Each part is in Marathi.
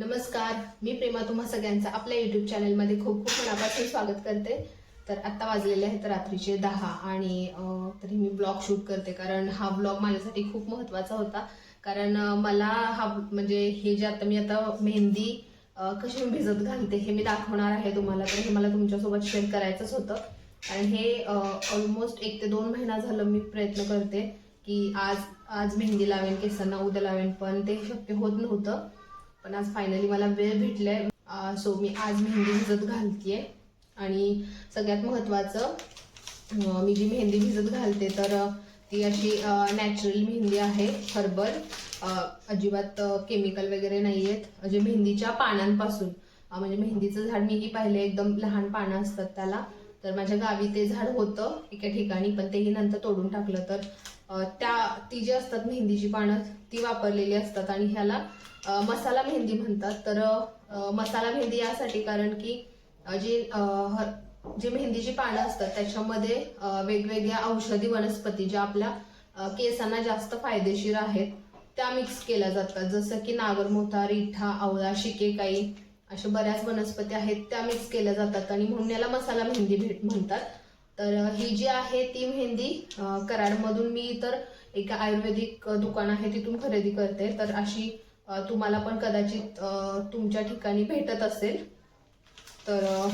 नमस्कार मी प्रेमा तुम्हा सगळ्यांचं आपल्या युट्यूब चॅनलमध्ये खूप खूप मनापासून स्वागत करते. तर आत्ता वाजलेले आहेत रात्रीचे दहा आणि तरी मी ब्लॉग शूट करते कारण हा ब्लॉग माझ्यासाठी खूप महत्त्वाचा होता. कारण मला हा म्हणजे हे जे आता मी आता मेहंदी कशी भिजत घालते हे मी दाखवणार आहे तुम्हाला. तर हे मला तुमच्यासोबत शेअर करायचंच होतं. कारण हे ऑलमोस्ट एक ते दोन महिना झालं मी प्रयत्न करते की आज आज मेहंदी लावेन केसांना उद्या लावेन पण ते शक्य होत नव्हतं. पण आज फायनली मला वेळ भेटलाय. सो मी आज मेहंदी भिजत घालतीये. आणि सगळ्यात महत्त्वाचं मी जी मेहंदी भिजत घालते तर ती अशी नॅचरल मेहंदी आहे हर्बल. अजिबात केमिकल वगैरे नाही आहेत म्हणजे मेहंदीच्या पानांपासून. म्हणजे मेहंदीचं झाड मीही पाहिले एकदम लहान पानं असतात त्याला. तर माझ्या गावी ते झाड होतं एका ठिकाणी पण तेही नंतर तोडून टाकलं. तर त्या ती जी असतात मेहंदीची पानं ती वापरलेली असतात आणि ह्याला मसाला मेहंदी म्हणतात. तर मसाला मेहंदी यासाठी कारण की जी जी मेहंदीची पानं असतात त्याच्यामध्ये वेगवेगळ्या औषधी वनस्पती ज्या आपल्या केसांना जास्त फायदेशीर आहेत त्या मिक्स केल्या जातात. जसं की नागरमोथा रिठा आवळा शिकेकाई अशा बऱ्याच वनस्पती आहेत त्या मिक्स केल्या जातात. आणि म्हणून याला मसाला मेहंदी भेट म्हणतात. तर ही जी आहे ती मेहंदी कराडमधून मी तर एका आयुर्वेदिक दुकान आहे तिथून खरेदी करते. तर अशी तुम्हाला पण कदाचित तुमच्या ठिकाणी भेटत असेल. तर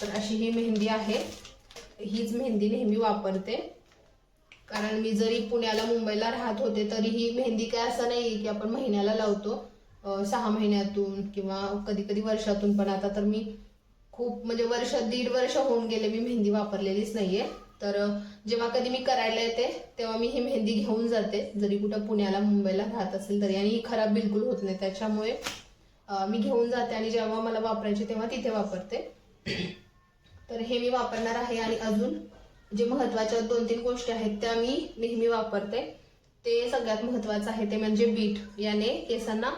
तर अशी ही मेहंदी आहे. हीच मेहंदी नेहमी वापरते. कारण मी जरी पुण्याला मुंबईला राहत होते तरी ही मेहंदी काय असं नाही की आपण महिन्याला लावतो. सहा महिन्यातून किंवा कधी कधी वर्षातून पण. आता तर मी खूप म्हणजे वर्ष दीड वर्ष होऊन गेले मी मेहंदी वापरलेलीच नाहीये. तर जेव्हा कधी मी करायला येते तेव्हा मी ही मेहंदी घेऊन जाते. जरी कुठं पुण्याला मुंबईला राहत असेल तरी. आणि ही खराब बिलकुल होत नाही. त्याच्यामुळे मी घेऊन जाते आणि जेव्हा मला वापरायची तेव्हा तिथे वापरते. तर हे मी वापरणार आहे आणि अजून जे महत्त्वाच्या दोन तीन गोष्टी आहेत त्या मी नेहमी वापरते. ते सगळ्यात महत्वाचं आहे ते म्हणजे बीट याने केसांना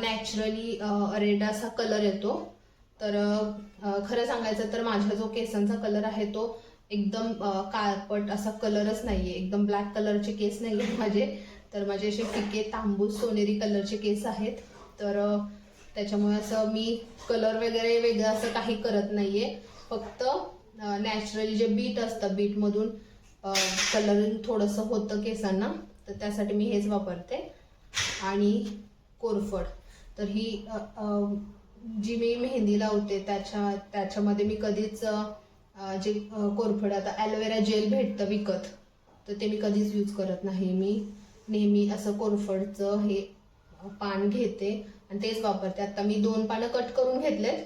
नॅचरली रेड असा कलर येतो. तर खरं सांगायचं तर माझ्या जो केसांचा कलर आहे तो एकदम काळपट असा कलरच नाहीये. एकदम ब्लॅक कलरचे केस नाही आहेत माझे. तर माझे असे फिके तांबूस सोनेरी कलरचे केस आहेत. तर त्याच्यामुळे असं मी कलर वगैरे वेगळं असं काही करत नाहीये. फक्त नॅचरली जे बीट असतं बीटमधून कलरिंग थोडंसं होतं केसांना. तर त्यासाठी मी हेच वापरते. आणि कोरफड. तर ही आ, आ, जी मी मेहंदी लावते त्याच्या त्याच्यामध्ये मी कधीच जे कोरफड आता ॲलोवेरा जेल भेटतं विकत तर ते मी कधीच यूज करत नाही. मी नेहमी असं कोरफडचं हे पान घेते आणि तेच वापरते. आता मी दोन पानं कट करून घेतलेत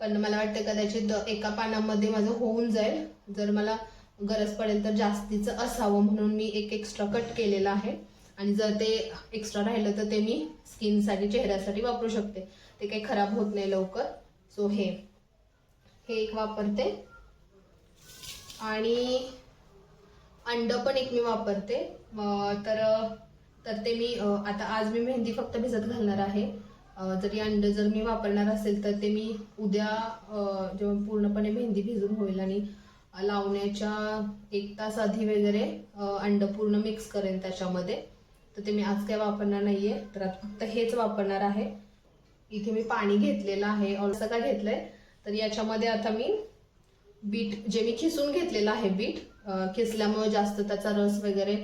पण मला वाटतं कदाचित एका पानामध्ये माझं होऊन जाईल. जर मला गरज पडेल तर जास्तीचं असावं म्हणून मी एक एक्स्ट्रा कट केलेलं आहे. आणि जर ते एक्स्ट्रा राहिलं तर ते मी स्किनसाठी चेहऱ्यासाठी वापरू शकते. ते काही खराब होत नाही लवकर. सो हे. हे एक वापरते. आणि अंड पण एक मी वापरते. तर तर ते मी आता आज मी मेहंदी फक्त भिजत घालणार आहे. जरी अंड जर मी वापरणार असेल तर ते मी उद्या जेव्हा पूर्णपणे मेहंदी भिजून होईल आणि लावण्याच्या एक तास आधी वगैरे अंड पूर्ण मिक्स करेन त्याच्यामध्ये. तर ते मी आज काय वापरणार नाही आहे तर आता फक्त हेच वापरणार आहे. इथे मी पाणी घेतलेलं आहे असं का घेतलंय. तर याच्यामध्ये आता मी बीट जे मी खिसून घेतलेलं आहे बीट खिसल्यामुळे जास्त त्याचा रस वगैरे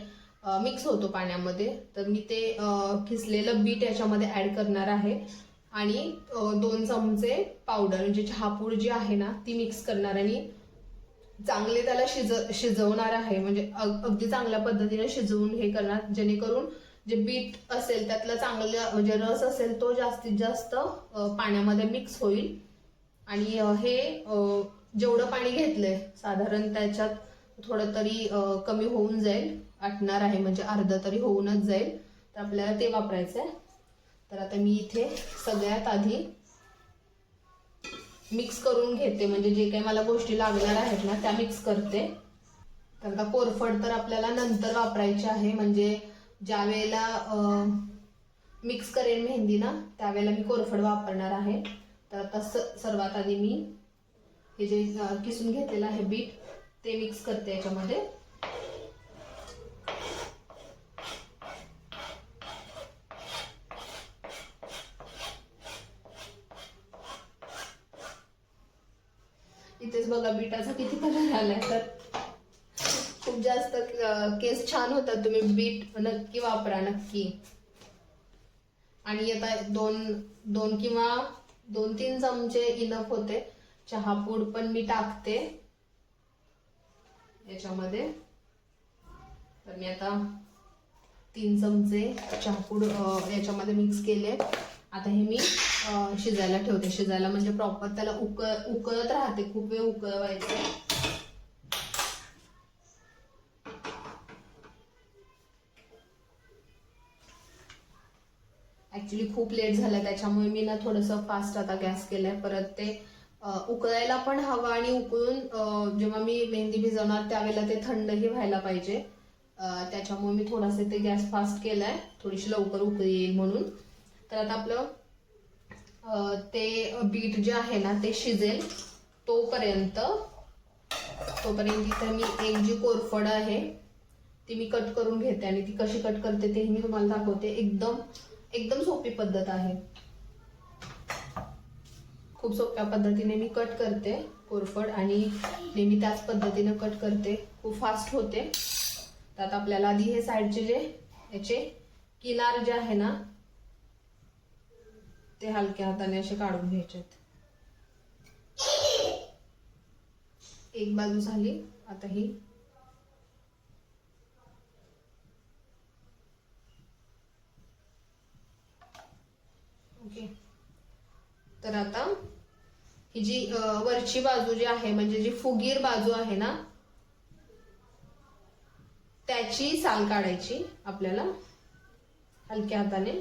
मिक्स होतो पाण्यामध्ये. तर मी ते खिसलेलं बीट याच्यामध्ये ऍड करणार आहे. आणि दोन चमचे पावडर म्हणजे चहापूड जी आहे ना ती मिक्स करणार आणि चांगले त्याला शिज शिजवणार आहे. म्हणजे अग- अगदी चांगल्या पद्धतीने शिजवून हे करणार जेणेकरून जे बीट असेल त्यातला चांगला म्हणजे रस असेल तो जास्तीत जास्त पाण्यामध्ये मिक्स होईल. आणि हे जेवढं पाणी घेतलंय साधारण त्याच्यात थोडं तरी कमी होऊन जाईल. आटणार आहे म्हणजे अर्धं तरी होऊनच जाईल. तर आपल्याला ते वापरायचं आहे तर आता मी इथे सगळ्यात आधी मिक्स करून घेते. म्हणजे जे काही मला गोष्टी लागणार आहेत ना त्या मिक्स करते. तर आता कोरफड तर आपल्याला नंतर वापरायची आहे. म्हणजे ज्या वेळेला मिक्स करेन मेहंदी ना त्यावेळेला मी कोरफड वापरणार आहे. तर आता सर्वात आधी मी हे जे किसून घेतलेलं आहे बीट ते मिक्स करते याच्यामध्ये. इथेच बघा बीटाचा किती कलर आलाय तर. केस छान होतात. तुम्ही बीट नक्की वापरा नक्की. आणि आता दोन दोन किंवा दोन तीन चमचे इनफ होते. चहा पूड पण मी टाकते. याच्यामध्ये. तर मी आता तीन चमचे चहापूड याच्यामध्ये मिक्स केले. आता हे मी शिजायला ठेवते. शिजायला म्हणजे प्रॉपर त्याला उक उकळत राहते. खूप वेळ उकळवायचं. ऍक्च्युली खूप लेट झालं त्याच्यामुळे मी ना थोडंसं फास्ट आता गॅस केलाय. परत ते उकळायला पण हवं आणि उकळून जेव्हा मी मेहंदी भिजवणार त्यावेळेला ते थंडही व्हायला पाहिजे. त्याच्यामुळे मी थोडासे ते गॅस फास्ट केलाय. थोडीशी लवकर उकळी येईल म्हणून. तर आता आपलं ते बीट जे आहे ना ते शिजेल तोपर्यंत तोपर्यंत इथं मी एक जी कोरफड आहे ती मी कट करून घेते आणि ती कशी कट करते ते मी तुम्हाला दाखवते. एकदम एकदम सोपी पद्धत आहे. खूप सोप्या पद्धतीने मी कट करते कोरफड आणि नेहमी त्याच पद्धतीने कट करते. खूप फास्ट होते. तर आपल्याला आधी हे साईडचे जे याचे किनार जे आहे ना ते हलक्या हाताने असे काढून घ्यायचे एक बाजू झाली. आता ही ओके. तर आता ही जी वरची बाजू जी आहे म्हणजे जी फुगीर बाजू आहे ना त्याची साल काढायची आपल्याला हलक्या हाताने.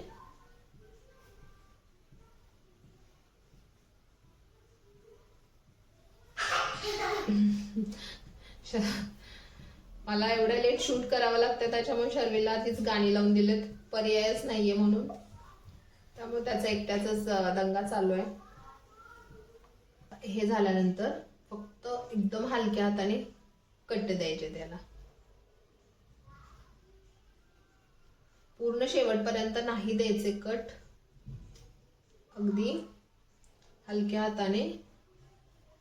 मला एवढं लेट शूट करावं लागतं त्याच्यामुळे शर्वीला आधीच गाणी लावून दिलेत. पर्यायच नाहीये म्हणून. त्यामुळे त्याचा एकट्याचाच दंगा चालू आहे. हे झाल्यानंतर फक्त एकदम हलक्या हाताने कट द्यायचे त्याला. पूर्ण शेवटपर्यंत नाही द्यायचे कट. अगदी हलक्या हाताने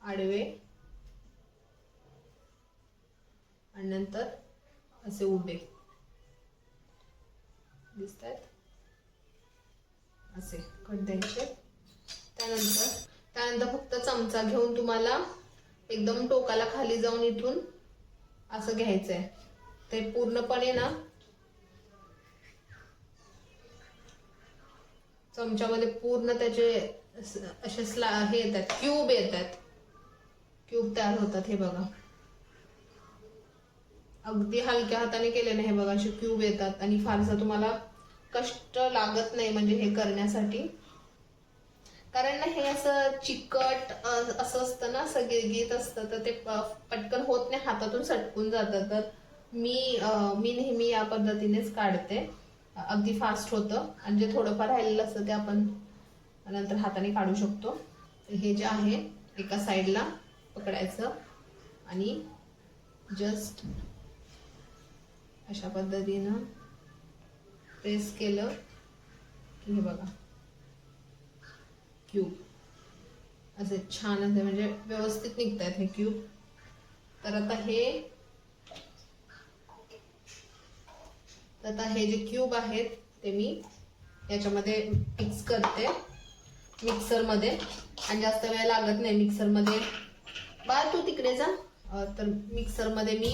आडवे. आणि नंतर असे उभे. दिसत आहेत असे कट द्यायचे त्यानंतर त्यानंतर फक्त चमचा घेऊन तुम्हाला एकदम टोकाला खाली जाऊन इथून असं घ्यायचंय. ते पूर्णपणे ना चमच्यामध्ये पूर्ण त्याचे असे स्ला हे येतात क्यूब येतात. क्यूब तयार होतात हे बघा. अगदी हलक्या हाताने केले ना हे बघा असे क्यूब येतात आणि फारसा तुम्हाला कष्ट लागत नाही म्हणजे हे करण्यासाठी. कारण ना हे असं चिकट असं असतं ना असं गिरगित असतं तर ते प- पटकन होत नाही हातातून सटकून जातं. तर मी मी नेहमी या पद्धतीनेच काढते. अगदी फास्ट होतं. आणि जे थोडंफार राहिलेलं असतं ते आपण नंतर हाताने काढू शकतो. हे जे आहे एका साईडला पकडायचं. आणि जस्ट अशा पद्धतीनं प्रेस केलं की हे बघा. क्यूब असे छान असे म्हणजे व्यवस्थित निघत आहेत हे क्यूब तर आता हे तर आता हे जे क्यूब आहेत ते मी याच्यामध्ये मिक्स करते. मिक्सरमध्ये आणि जास्त वेळ लागत नाही मिक्सरमध्ये बा तू तिकडे जा. तर मिक्सरमध्ये मी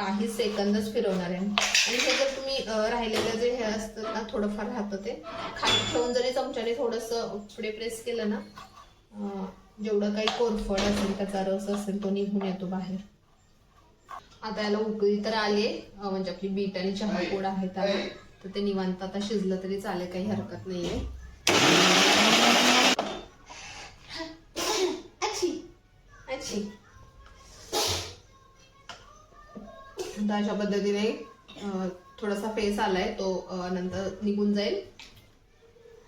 काही सेकंदच फिरवणार आहे. आणि हे जर तुम्ही राहिलेलं जे हे असतं ना थोडंफार राहतं ते खाली ठेवून जरी चमच्याने थोडंसं पुढे प्रेस केलं ना जेवढं काही कोरफड असेल त्याचा रस असेल तो निघून येतो बाहेर. आता याला उकळी तर आली आहे, म्हणजे आपली बीट आणि चहा पोड आहे त्याला तर ते निवांत आता शिजलं तरी चालेल काही हरकत नाहीये. सुद्धा अशा पद्धतीने थोडासा फेस आलाय तो नंतर निघून जाईल.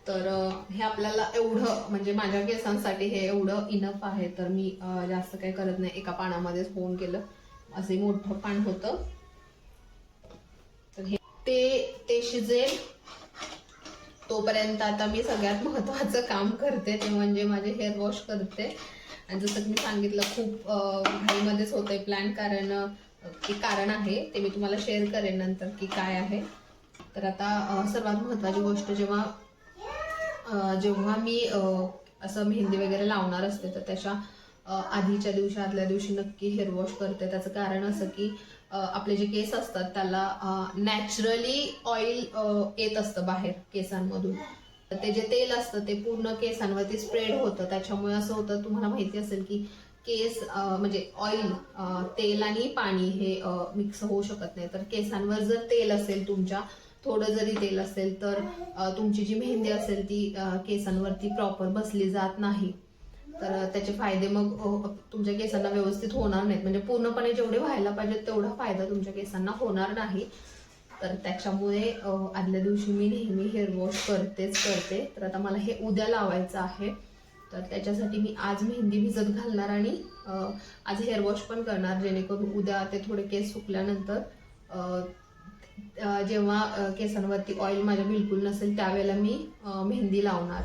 तर हे आपल्याला एवढं म्हणजे माझ्या केसांसाठी हे एवढं इनफ आहे तर मी जास्त काही करत नाही. एका पानामध्येच फोन केलं. असे मोठं पान होतं. तर हे ते ते शिजेल. तोपर्यंत आता मी सगळ्यात महत्वाचं काम करते ते म्हणजे माझे हेअर वॉश करते. आणि जसं मी सांगितलं खूप घाईमध्येच होतंय प्लॅन कारण अं, एक कारण आहे ते मी तुम्हाला शेअर करेन नंतर की काय आहे. तर आता सर्वात महत्त्वाची गोष्ट जेव्हा जेव्हा मी असं मेहंदी वगैरे लावणार असते तर त्याच्या आधीच्या दिवशी आदल्या दिवशी नक्की हेअर वॉश करते. त्याचं कारण असं की आपले जे केस असतात त्याला नॅचरली ऑइल येत असतं बाहेर केसांमधून. तर ते जे तेल असतं ते पूर्ण केसांवरती स्प्रेड होतं. त्याच्यामुळे असं होतं तुम्हाला माहिती असेल की केस म्हणजे ऑइल तेल आणि पाणी हे मिक्स होऊ शकत नाही. तर केसांवर जर तेल असेल तुमच्या थोडं जरी तेल असेल तर तुमची जी मेहंदी असेल ती केसांवरती प्रॉपर बसली जात नाही. तर त्याचे फायदे मग तुमच्या केसांना व्यवस्थित होणार नाहीत. म्हणजे पूर्णपणे जेवढे व्हायला पाहिजेत तेवढा फायदा तुमच्या केसांना होणार नाही. तर त्याच्यामुळे आदल्या दिवशी मी नेहमी हेअर वॉश करतेच करते. तर आता मला हे उद्या लावायचं आहे. तर त्याच्यासाठी मी आज मेहंदी भिजत घालणार आणि आज हेअर वॉश पण करणार जेणेकरून उद्या ते थोडे केस सुकल्यानंतर जेव्हा केसांवरती ऑइल माझ्या बिलकुल नसेल त्यावेळेला मी मेहंदी लावणार.